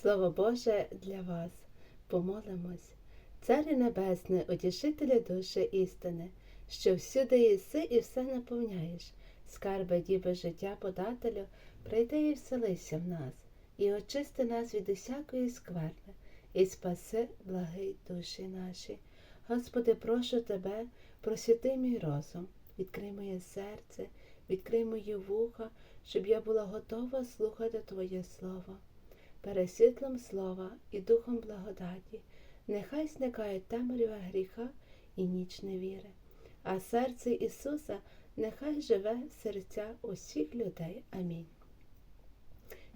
Слово Боже для вас. Помолимось. Царю Небесне, утішителю душі істини, що всюди єси і все наповняєш, скарби діби життя подателю, прийди і вселися в нас, і очисти нас від усякої скверни, і спаси, благий душі наші. Господи, прошу Тебе, просвіти мій розум, відкрий моє серце, відкрий мої вуха, щоб я була готова слухати Твоє Слово. Пересвітлом слова і духом благодаті, нехай зникає темрява гріха і ніч невіри, а серце Ісуса нехай живе серця усіх людей. Амінь.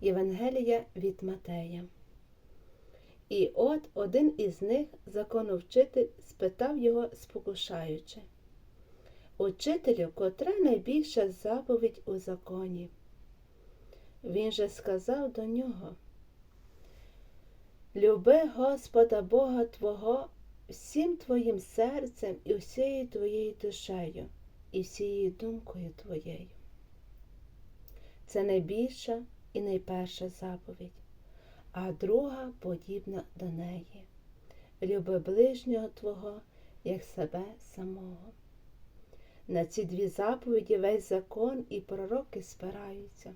Євангелія від Матея. І от один із них, законовчитель, спитав його, спокушаючи. Учителю, котра найбільша заповідь у законі? Він же сказав до нього. Люби Господа Бога Твого всім твоїм серцем і всією твоєю душею, і всією думкою твоєю. Це найбільша і найперша заповідь, а друга подібна до неї. Люби ближнього Твого, як себе самого. На ці дві заповіді весь закон і пророки спираються.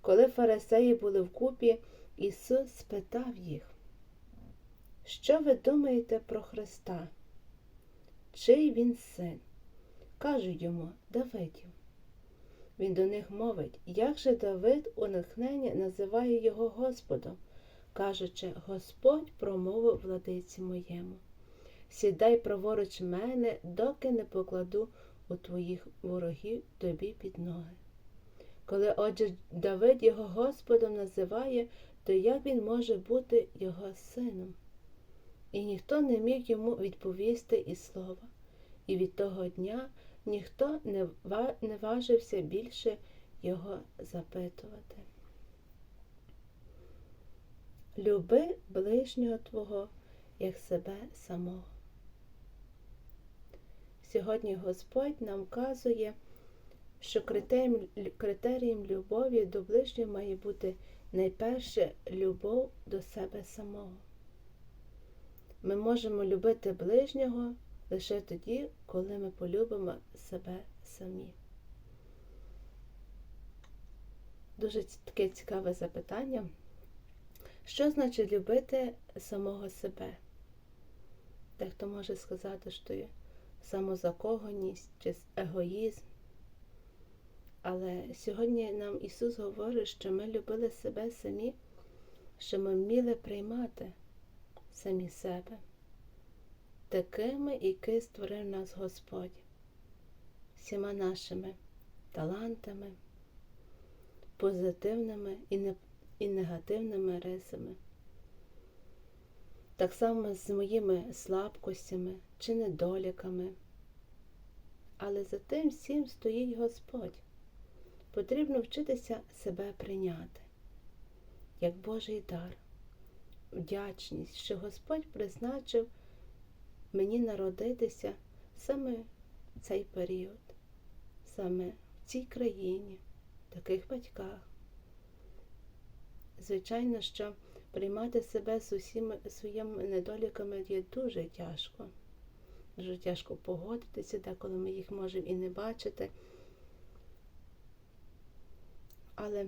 Коли фарисеї були вкупі, Ісус спитав їх, що ви думаєте про Христа? Чий він син? Кажуть йому Давидів. Він до них мовить, як же Давид у натхненні називає його Господом, кажучи, Господь промовив владиці моєму. Сідай праворуч мене, доки не покладу у твоїх ворогів тобі під ноги. Коли отже Давид його Господом називає, то як він може бути його сином? І ніхто не міг йому відповісти і слова, і від того дня ніхто не важився більше його запитувати. Люби ближнього Твого, як себе самого. Сьогодні Господь нам вказує, що критерієм, любові до ближнього має бути найперше любов до себе самого. Ми можемо любити ближнього лише тоді, коли ми полюбимо себе самі. Дуже таке цікаве запитання. Що значить любити самого себе? Дехто може сказати, що самозакоханість чи егоїзм. Але сьогодні нам Ісус говорить, що ми любили себе самі, що ми вміли приймати самі себе, такими, які створив нас Господь, всіма нашими талантами, позитивними і негативними рисами. Так само з моїми слабкостями чи недоліками. Але за тим всім стоїть Господь потрібно вчитися себе прийняти, як Божий дар, вдячність, що Господь призначив мені народитися саме в цей період, саме в цій країні, в таких батьках. Звичайно, що приймати себе з усіма своїми недоліками є дуже тяжко. Дуже тяжко погодитися, деколи ми їх можемо і не бачити але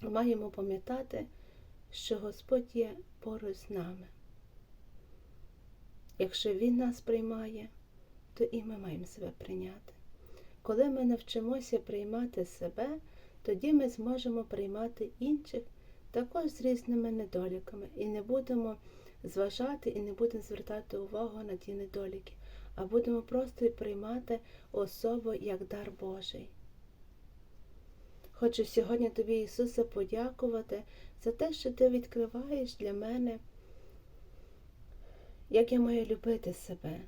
маємо пам'ятати, що Господь є поруч з нами. Якщо Він нас приймає, то і ми маємо себе прийняти. Коли ми навчимося приймати себе, тоді ми зможемо приймати інших також з різними недоліками і не будемо зважати і не будемо звертати увагу на ті недоліки, а будемо просто приймати особу як дар Божий. Хочу сьогодні тобі, Ісусе, подякувати за те, що ти відкриваєш для мене, як я маю любити себе.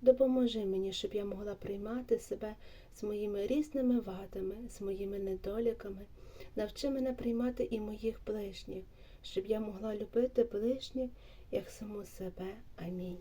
Допоможи мені, щоб я могла приймати себе з моїми різними вадами, з моїми недоліками. Навчи мене приймати і моїх ближніх, щоб я могла любити ближніх як саму себе. Амінь.